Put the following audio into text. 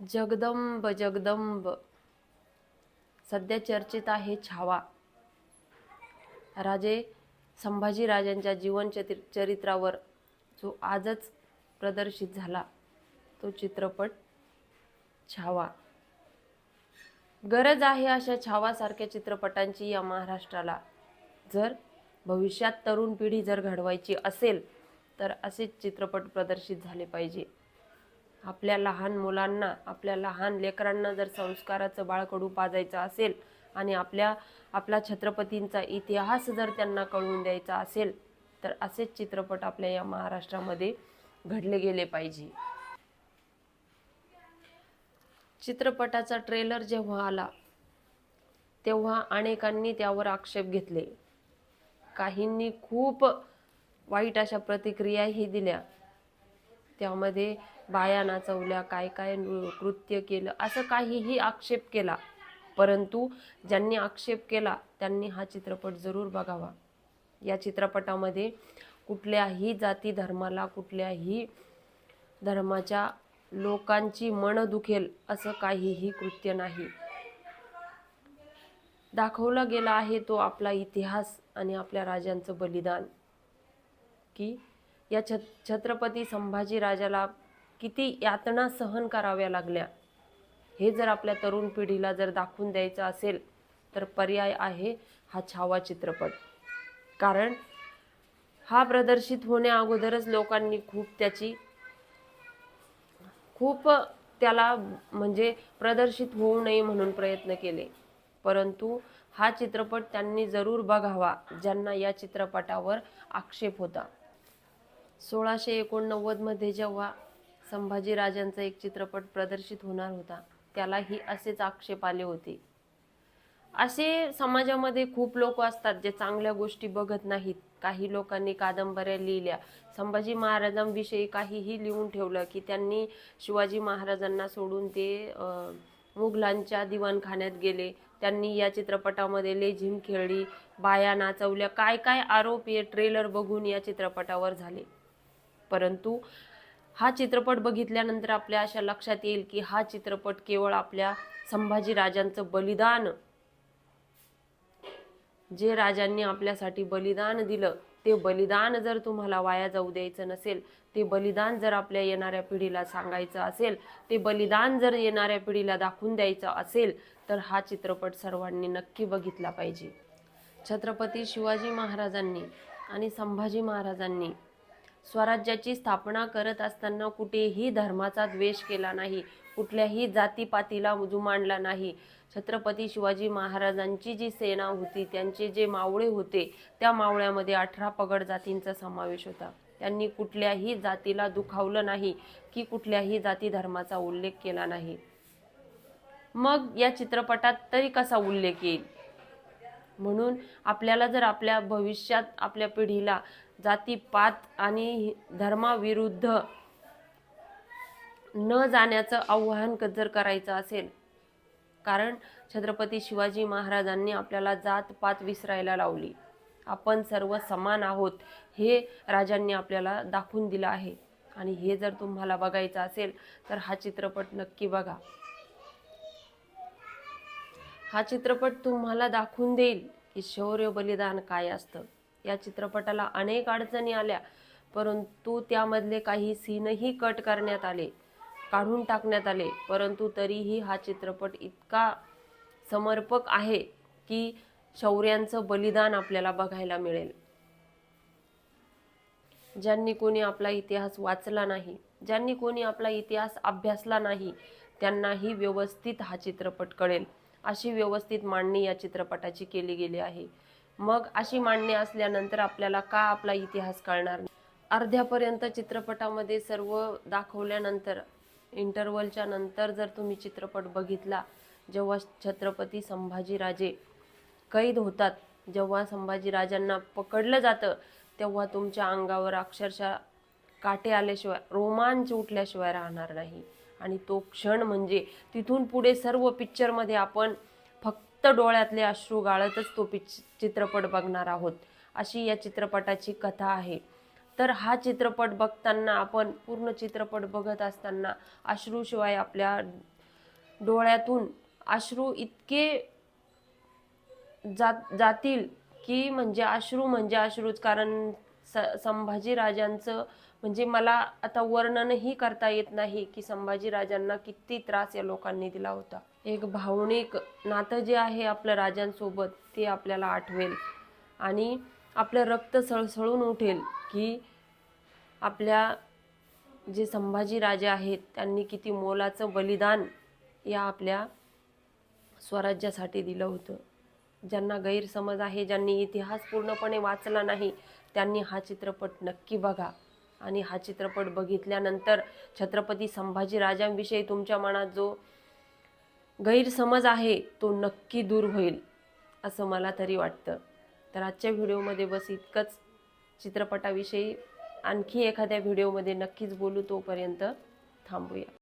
जगदंब जगदंब. सध्या चर्चेत आहे छावा. राजे संभाजी राजांच्या जीवन चरित्रावर जो आजच प्रदर्शित झाला तो चित्रपट छावा. गरज आहे अशा छावासारख्या चित्रपटांची या महाराष्ट्राला. जर भविष्यात तरुण पिढी जर घडवायची असेल तर असेच चित्रपट प्रदर्शित झाले पाहिजे. आपल्या लहान मुलांना आपल्या लहान लेकरांना जर संस्काराचं बाळकडू पाजायचं असेल आणि आपल्या आपला छत्रपतींचा इतिहास जर त्यांना कळवून द्यायचा असेल तर असेच चित्रपट आपल्या या महाराष्ट्रामध्ये घडले गेले पाहिजे. चित्रपटाचा ट्रेलर जेव्हा आला तेव्हा अनेकांनी त्यावर आक्षेप घेतले. काहींनी खूप वाईट अशा प्रतिक्रियाही दिल्या. त्यामध्ये बाया नाचवल्या काय काय कृत्य केलं असं काहीही आक्षेप केला. परंतु ज्यांनी आक्षेप केला त्यांनी हा चित्रपट जरूर बघावा. या चित्रपटामध्ये कुठल्याही जाती धर्माला कुठल्याही धर्माच्या लोकांची मन दुखेल असं काहीही कृत्य नाही. दाखवला गेला आहे तो आपला इतिहास आणि आपल्या राजांचं बलिदान. की या छ छत्रपती संभाजी राजाला किती यातना सहन कराव्या लागल्या? हे जर आपल्या तरुण पिढीला जर दाखवून द्यायचं असेल तर पर्याय आहे हा छावा चित्रपट. कारण हा प्रदर्शित होण्या अगोदरच लोकांनी खूप त्याची खूप त्याला म्हणजे प्रदर्शित होऊ नये म्हणून प्रयत्न केले. परंतु हा चित्रपट त्यांनी जरूर बघावा ज्यांना या चित्रपटावर आक्षेप होता. सोळाशे एकोणनव्वदमध्ये जेव्हा संभाजीराजांचा एक चित्रपट प्रदर्शित होणार होता त्यालाही असेच आक्षेप आले होते. असे समाजामध्ये खूप लोक असतात जे चांगल्या गोष्टी बघत नाहीत. काही लोकांनी कादंबऱ्या लिहिल्या. संभाजी महाराजांविषयी काहीही लिहून ठेवलं की त्यांनी शिवाजी महाराजांना सोडून ते मुघलांच्या दिवाणखान्यात गेले. त्यांनी या चित्रपटामध्ये लेझिम खेळली बाया नाचवल्या काय काय आरोप हे ट्रेलर बघून या चित्रपटावर झाले. परंतु हा चित्रपट बघितल्यानंतर आपल्या अशा लक्षात येईल की हा चित्रपट केवळ आपल्या संभाजी राजांचं बलिदान जे राजांनी आपल्यासाठी बलिदान दिलं ते बलिदान जर तुम्हाला वाया जाऊ द्यायचं नसेल ते बलिदान जर आपल्या येणाऱ्या पिढीला सांगायचं असेल ते बलिदान जर येणाऱ्या पिढीला दाखवून द्यायचं असेल तर हा चित्रपट सर्वांनी नक्की बघितला पाहिजे. छत्रपती शिवाजी महाराजांनी आणि संभाजी महाराजांनी स्वराज्याची स्थापना करत असताना कुठेही धर्माचा द्वेष केला नाही कुठल्याही जातीपातीला जुमानला नाही. छत्रपती शिवाजी महाराजांची जी सेना होती त्यांचे जे मावळे होते त्या मावळ्यामध्ये अठरा पगड जातींचा समावेश होता. त्यांनी कुठल्याही जातीला दुखावलं नाही की कुठल्याही जाती धर्माचा उल्लेख केला नाही. मग या चित्रपटात तरी कसा उल्लेख येईल? म्हणून आपल्याला जर आपल्या भविष्यात आपल्या पिढीला जातीपात आणि धर्माविरुद्ध न जाण्याचं आव्हान जर करायचं असेल. कारण छत्रपती शिवाजी महाराजांनी आपल्याला जात पात विसरायला लावली. आपण सर्व समान आहोत हे राजांनी आपल्याला दाखवून दिलं आहे. आणि हे जर तुम्हाला बघायचं असेल तर हा चित्रपट नक्की बघा. हा चित्रपट तुम्हाला दाखवून देईल की शौर्य बलिदान काय असतं. या चित्रपटाला अनेक अडचणी आल्या परंतु त्यामधले काही सीनही कट करण्यात आले काढून टाकण्यात आले. परंतु तरीही हा चित्रपट इतका समर्पक आहे की शौर्यांचं बलिदान आपल्याला बघायला मिळेल. ज्यांनी कोणी आपला इतिहास वाचला नाही ज्यांनी कोणी आपला इतिहास अभ्यासला नाही त्यांनाही व्यवस्थित हा चित्रपट कळेल. अशी व्यवस्थित मांडणी या चित्रपटाची केली गेली आहे. मग अशी मांडणी असल्यानंतर आपल्याला का आपला इतिहास कळणार नाही? अर्ध्यापर्यंत चित्रपटामध्ये सर्व दाखवल्यानंतर इंटरवलच्या नंतर जर तुम्ही चित्रपट बघितला जेव्हा छत्रपती संभाजीराजे कैद होतात जेव्हा संभाजीराजांना पकडलं जातं तेव्हा तुमच्या अंगावर अक्षरशः काटे आल्याशिवाय रोमांच उठल्याशिवाय राहणार नाही. आणि तो क्षण म्हणजे तिथून पुढे सर्व पिक्चरमध्ये आपण फक्त डोळ्यातले अश्रू गाळतच तो पिच चित्रपट बघणार आहोत अशी या चित्रपटाची कथा आहे. तर हा चित्रपट बघताना आपण पूर्ण चित्रपट बघत असताना अश्रूशिवाय आपल्या डोळ्यातून अश्रू इतके जात जातील की म्हणजे अश्रू म्हणजे अश्रूच. कारण स संभाजी राजांचं म्हणजे मला आता वर्णनही करता येत नाही की संभाजी राजांना किती त्रास या लोकांनी दिला होता. एक भावनिक नातं जे आहे आपल्या राजांसोबत ते आपल्याला आठवेल. आणि आपलं रक्त सळसळून उठेल की आपल्या जे संभाजी राजे आहेत त्यांनी किती मोलाचं बलिदान या आपल्या स्वराज्यासाठी दिलं होतं. ज्यांना गैरसमज आहे ज्यांनी इतिहास पूर्णपणे वाचला नाही त्यांनी हा चित्रपट नक्की बघा. आणि हा चित्रपट बघितल्यानंतर छत्रपती संभाजी राजांविषयी तुमच्या मनात जो गैरसमज आहे तो नक्की दूर होईल असं मला तरी वाटतं. तर आजच्या व्हिडिओमध्ये बस इतकंच. चित्रपटाविषयी आणखी एखाद्या व्हिडिओमध्ये नक्कीच बोलू तोपर्यंत थांबूया.